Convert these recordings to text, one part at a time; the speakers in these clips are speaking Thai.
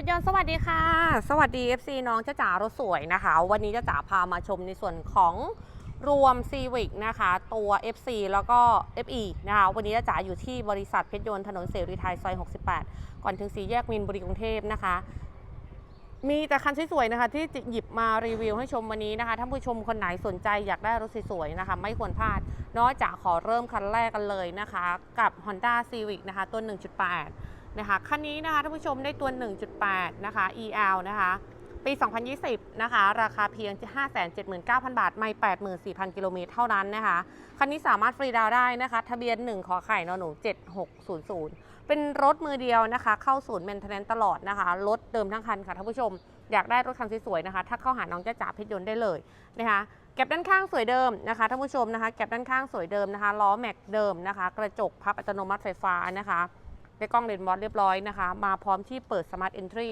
พชรยนต์สวัสดีค่ะ สวัสดี FC น้องจ้าจ๋ารถสวยนะคะ วันนี้จ้าจ๋าพามาชมในส่วนของรวม Civic นะคะ ตัว FC แล้วก็ FE นะคะ วันนี้จ้าจ๋าอยู่ที่บริษัทเพชรยนต์ถนนเสรีไทยซอย 68 ก่อนถึงสี่แยกมินบุรีกรุงเทพนะคะ มีแต่คันสวยๆนะคะ ที่หยิบมารีวิวให้ชมวันนี้นะคะท่านผู้ชมคนไหนสนใจอยากได้รถสวยๆนะคะ ไม่ควรพลาดนอกจากขอเริ่มคันแรกกันเลยนะคะ กับ Honda Civic นะคะตัว1.8 นะคะคันนี้นะคะท่านผู้ชมได้ตัว 1.8 นะคะ EL นะคะปี 2020 นะคะ ราคาเพียง 579,000 บาท ไม่ 84,000 กิโลเมตรเท่านั้นนะคะ คันนี้สามารถฟรีดาวได้นะคะ ทะเบียน 1 ขอไข่นหนู 7600 เป็นรถมือเดียวนะคะ เข้าศูนย์เมนเทนแนนตลอดนะคะ รถเดิมทั้งคันค่ะท่านผู้ชม อยากได้รถคันสวยๆนะคะ ถ้าเข้าหาน้องจ้าจ๋าเพชรยนต์ได้เลยนะคะแก็บด้านข้างสวยเดิมนะคะท่านผู้ชมนะคะ แก็บด้านข้างสวยเดิมนะคะ ล้อแม็กเดิมนะคะ กระจกพับอัตโนมัติไฟฟ้านะคะ ได้กล้องเลนส์มอสเรียบร้อยนะคะ มาพร้อมที่เปิด Smart Entry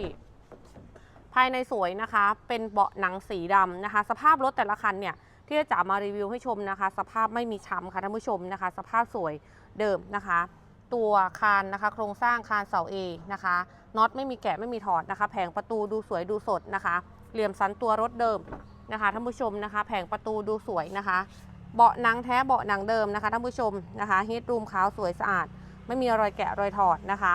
ภายในสวยนะคะ เป็นเบาะหนังสีดำนะคะ สภาพรถแต่ละคันเนี่ยที่จะมารีวิวให้ชมนะคะ สภาพไม่มีช้ำค่ะท่านผู้ชมนะคะ สภาพสวยเดิมนะคะ ตัวคานนะคะ โครงสร้างคานเสาเอนะคะน็อตไม่มีแกะไม่มีถอดนะคะ แผงประตูดูสวยดูสดนะคะ เหลี่ยมสันตัวรถเดิมนะคะท่านผู้ชมนะคะ แผงประตูดูสวยนะคะ เบาะหนังแท้เบาะหนังเดิมนะคะท่านผู้ชมนะคะฮีทรูมขาวสวยสะอาด ไม่มีรอยแกะรอยถอดนะคะ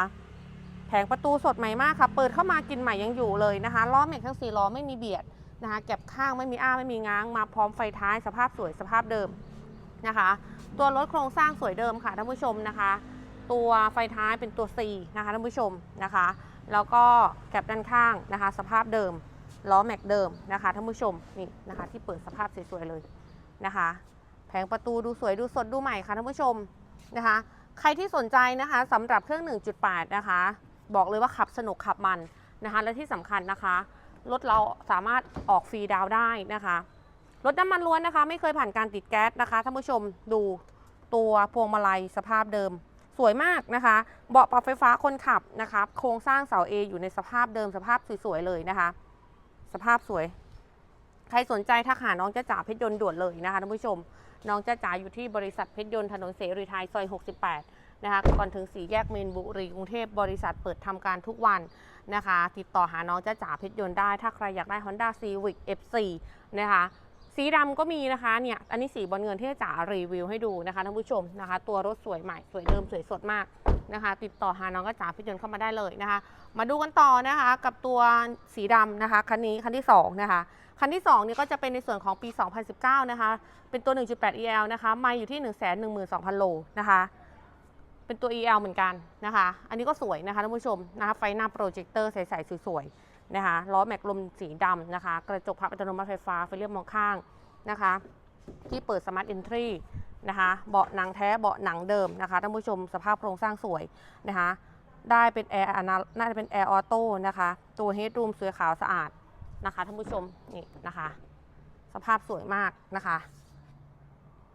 แผงประตูสดใหม่มากค่ะ เปิดเข้ามากินใหม่ยังอยู่เลยนะคะ ล้อแม็กทั้งสี่ล้อไม่มีเบียดนะคะเก็บข้างไม่มีอ้าไม่มีง้าง มาพร้อมไฟท้ายสภาพสวยสภาพเดิมนะคะ ตัวรถโครงสร้างสวยเดิมค่ะท่านผู้ชมนะคะ ตัวไฟท้ายเป็นตัว C นะคะท่านผู้ชมนะคะ แล้วก็แก็บด้านข้างนะคะ สภาพเดิมล้อแม็กเดิมนะคะท่านผู้ชมนี่นะคะที่เปิดสภาพสวยๆเลยนะคะ แผงประตูดูสวยดูสดดูใหม่ค่ะท่านผู้ชมนะคะ ใครที่สนใจนะคะสำหรับเครื่อง 1.8 นะคะ บอกเลยว่าขับสนุกขับมันนะคะ และที่สำคัญนะคะ รถเราสามารถออกฟรีดาวได้นะคะ รถน้ำมันล้วนนะคะ ไม่เคยผ่านการติดแก๊สนะคะท่านผู้ชมดูตัวพวงมาลัยสภาพเดิม สวยมากนะคะ เบาะปรับไฟฟ้าคนขับนะคะ โครงสร้างเสา A อยู่ในสภาพเดิมสภาพสวยๆเลยนะคะ สภาพสวย ใครสนใจทักหาน้องจ้าจ๋าเพชรยนต์ด่วนเลยนะคะท่านผู้ชม น้องจ้าจ๋าอยู่ที่บริษัทเพชรยนต์ถนนเสรีไทยซอย 68 นะคะก่อนถึงสี่แยกเมนบุรีกรุงเทพบริษัทเปิดทำการทุกวันนะคะ ติดต่อหาน้องจ้าจ๋าเพชรยนต์ได้ ถ้าใครอยากได้ Honda Civic F4 นะคะสีดำก็มีนะคะเนี่ยอันนี้สีบอลเงินที่จ๋ารีวิวให้ดูนะคะท่านผู้ชมนะคะ ตัวรถสวยใหม่สวยเดิมสวยสดมาก นะคะ ติดต่อหาน้องจ้าจ๋าเพชรยนเข้ามาได้เลยนะคะ มาดูกันต่อนะคะกับตัวสีดำนะคะคันนี้คันที่สองนะคะคันที่2เนี่ยก็จะเป็นในส่วนของปี 2019 นะคะ เป็นตัว 1.8 EL นะคะไม่อยู่ที่ 112,000 โลนะคะ เป็นตัว EL เหมือนกันนะคะ อันนี้ก็สวยนะคะท่านผู้ชมนะคะไฟหน้าโปรเจคเตอร์ใสๆสวยๆนะคะล้อแม็กลมสีดำนะคะ กระจกพับอัตโนมัติไฟฟ้าไฟเลี้ยวมองข้างนะคะ ที่เปิด Smart Entry น นะคะ เบาะหนังแท้เบาะหนังเดิมนะคะท่านผู้ชมสภาพโครงสร้างสวยนะคะ ได้เป็นแอร์น่าจะเป็นแอร์ออโต้นะคะ ตัวเฮดรูมสวยขาวสะอาดนะคะท่านผู้ชมนี่นะคะ สภาพสวยมากนะคะ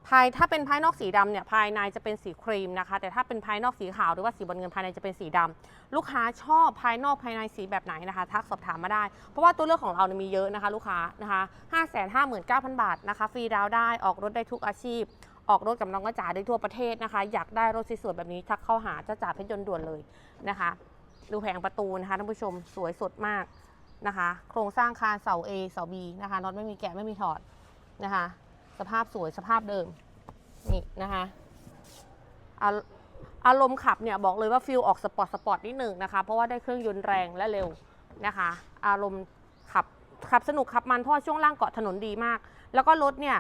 ภายถ้าเป็นภายนอกสีดำเนี่ยภายในจะเป็นสีครีมนะคะ แต่ถ้าเป็นภายนอกสีขาวหรือว่าสีบอลเงินภายในจะเป็นสีดำลูกค้าชอบภายนอกภายในสีแบบไหนนะคะ ทักสอบถามมาได้ เพราะว่าตัวเลือกของเราเนี่ยมีเยอะนะคะ ลูกค้านะคะ5 5 9 0 0 0บาทนะคะฟรีดาวได้ออกรถได้ทุกอาชีพ ออกรถกับน้องกระจ๋าได้ทั่วประเทศนะคะ อยากได้รถสวยๆแบบนี้ทักเข้าหาจ้าจ๋าเพชรยนต์ด่วนเลยนะคะ ดูแผงประตูนะคะท่านผู้ชมสวยสดมากนะคะ โครงสร้างคานเสา A เสา B นะคะน็อตไม่มีแกะไม่มีถอดนะคะ สภาพสวยสภาพเดิมนี่นะคะอาอารมณ์ขับเนี่ยบอกเลยว่าฟิลออกสปอร์ตสปอร์ตนิดหนึ่งนะคะ เพราะว่าได้เครื่องยนต์แรงและเร็วนะคะ อารมณ์ขับขับสนุกขับมันเพราะช่วงล่างเกาะถนนดีมาก แล้วก็รถเนี่ย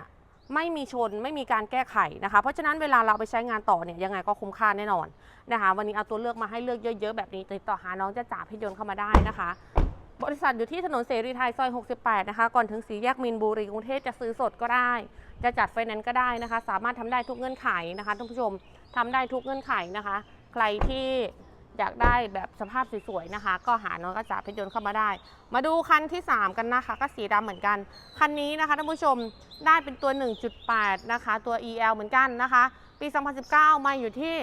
ไม่มีชนไม่มีการแก้ไขนะคะ เพราะฉะนั้นเวลาเราไปใช้งานต่อเนี่ยยังไงก็คุ้มค่าแน่นอนนะคะ วันนี้เอาตัวเลือกมาให้เลือกเยอะ ๆ แบบนี้ติดต่อหาน้องจะจ่าพชรยนต์เข้ามาได้นะคะ บริษัทอยู่ที่ถนนเสรีไทยซอย 68 นะคะ ก่อนถึงสีแยกมินบุรีกรุงเทพจะซื้อสดก็ได้ จะจัดไฟแนนซ์ก็ได้นะคะ สามารถทำได้ทุกเงื่อนไขนะคะท่านผู้ชมทำได้ทุกเงื่อนไขนะคะ ใครที่ อยากได้แบบสภาพสวยๆนะคะ ก็หาน้องกระจาเพชรยนต์เข้ามาได้ มาดูคันที่ 3 กันนะคะ ก็สีดำเหมือนกัน คันนี้นะคะท่านผู้ชมได้เป็นตัว 1.8 นะคะ ตัว EL เหมือนกันนะคะ ปี 2019 มาอยู่ที่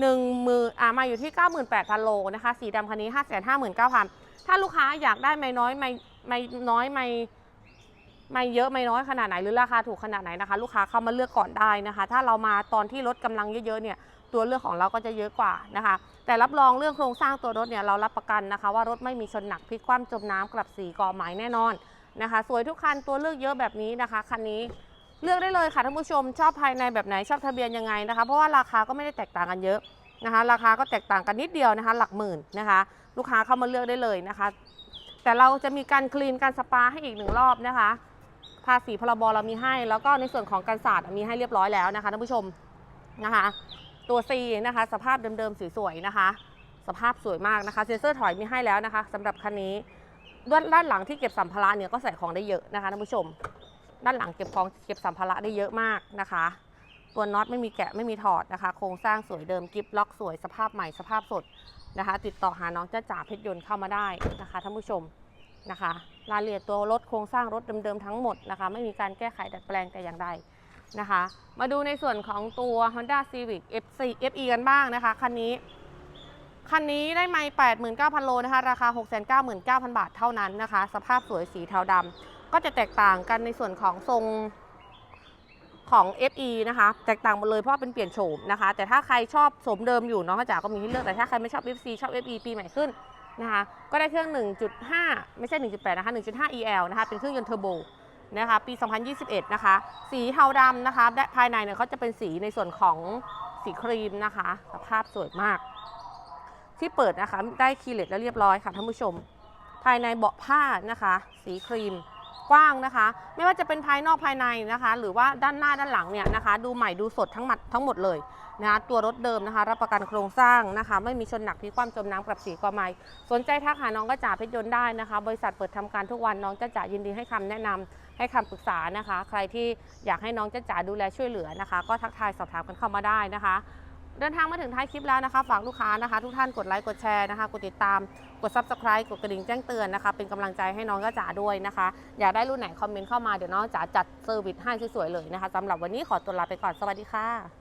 1มืออ่ามาอยู่ที่ 98,000 โลนะคะ สีดำคันนี้ 559,000 ถ้าลูกค้าอยากได้ไม่น้อยไม่ไม่น้อยไม่ไม่เยอะไม่น้อยขนาดไหนหรือราคาถูกขนาดไหนนะคะ ลูกค้าเข้ามาเลือกก่อนได้นะคะ ถ้าเรามาตอนที่รถกำลังเยอะๆเนี่ย ตัวเลือกของเราก็จะเยอะกว่านะคะ แต่รับรองเรื่องโครงสร้างตัวรถเนี่ยเรารับประกันนะคะ ว่ารถไม่มีชนหนักพลิกคว่ำจมน้ำกลับสีก่อไม้แน่นอนนะคะ สวยทุกคันตัวเลือกเยอะแบบนี้นะคะคันนี้เลือกได้เลยค่ะท่านผู้ชมชอบภายในแบบไหนชอบทะเบียนยังไงนะคะ เพราะว่าราคาก็ไม่ได้แตกต่างกันเยอะนะคะ ราคาก็แตกต่างกันนิดเดียวนะคะ หลักหมื่นนะคะ ลูกค้าเข้ามาเลือกได้เลยนะคะ แต่เราจะมีการคลีนการสปาให้อีกหนึ่งรอบนะคะ ภาษีพรบเรามีให้ แล้วก็ในส่วนของการศาสตร์มีให้เรียบร้อยแล้วนะคะท่านผู้ชมนะคะ ตัว C นะคะ สภาพเดิมๆสวยๆนะคะ สภาพสวยมากนะคะเซนเซอร์ถอยมีให้แล้วนะคะสำหรับคันนี้ด้านด้านหลังที่เก็บสัมภาระเนี่ยก็ใส่ของได้เยอะนะคะท่านผู้ชม ด้านหลังเก็บของเก็บสัมภาระได้เยอะมากนะคะ ตัวน็อตไม่มีแกะไม่มีถอดนะคะ โครงสร้างสวยเดิมกิฟล็อกสวยสภาพใหม่สภาพสดนะคะ ติดต่อหาน้องจ้าจ๋าเพชรยนต์เข้ามาได้นะคะท่านผู้ชมนะคะรายละเอียดตัวรถโครงสร้างรถเดิมๆทั้งหมดนะคะ ไม่มีการแก้ไขดัดแปลงแต่อย่างใด นะคะ มาดูในส่วนของตัว Honda Civic FC FE กันบ้างนะคะ คันนี้ คันนี้ได้ไม่89,000 โลนะคะ ราคา 699,000 บาทเท่านั้นนะคะ สภาพสวยสีเทาดำก็จะแตกต่างกันในส่วนของทรงของ FE นะคะ แตกต่างหมดเลยเพราะเป็นเปลี่ยนโฉมนะคะ แต่ถ้าใครชอบโฉมเดิมอยู่น้องกระจ๋าก็มีให้เลือกแต่ถ้าใครไม่ชอบ FC ชอบ FE ปีใหม่ขึ้นนะคะ ก็ได้เครื่อง 1.5 ไม่ใช่ 1.8 นะคะ 1.5 EL นะคะ เป็นเครื่องยนต์เทอร์โบ นะคะปี 2021 นะคะ สีเทาดำนะคะและภายในเนี่ยเขาจะเป็นสีในส่วนของสีครีมนะคะ สภาพสวยมาก ที่เปิดนะคะได้คีย์เลตแล้วเรียบร้อยค่ะท่านผู้ชม ภายในเบาะผ้านะคะ สีครีมกว้างนะคะ ไม่ว่าจะเป็นภายนอกภายในนะคะ หรือว่าด้านหน้าด้านหลังเนี่ยนะคะ ดูใหม่ดูสดทั้งหมดทั้งหมดเลยนะคะตัวรถเดิมนะคะ รับประกันโครงสร้างนะคะ ไม่มีชนหนักพิคว่ำจมน้ำกลับสีกอไม้สนใจทักหาน้องกระจ่าเพชรยนต์ได้นะคะ บริษัทเปิดทำการทุกวันน้องจ้าจ๋ายินดีให้คำแนะนำ ให้คำปรึกษานะคะ ใครที่อยากให้น้องจ้าจ๋าดูแลช่วยเหลือนะคะ ก็ทักทายสอบถามกันเข้ามาได้นะคะ เดินทางมาถึงท้ายคลิปแล้วนะคะ ฝากลูกค้านะคะ ทุกท่านกดไลค์กดแชร์นะคะกดติดตามกด subscribe กดกระดิ่งแจ้งเตือนนะคะ เป็นกำลังใจให้น้องก้าจ๋าด้วยนะคะ อยากได้รุ่นไหนคอมเมนต์เข้ามาเดี๋ยวน้องจ๋าจัดเซอร์วิสให้สวยๆเลยนะคะสำหรับวันนี้ขอตัวลาไปก่อนสวัสดีค่ะ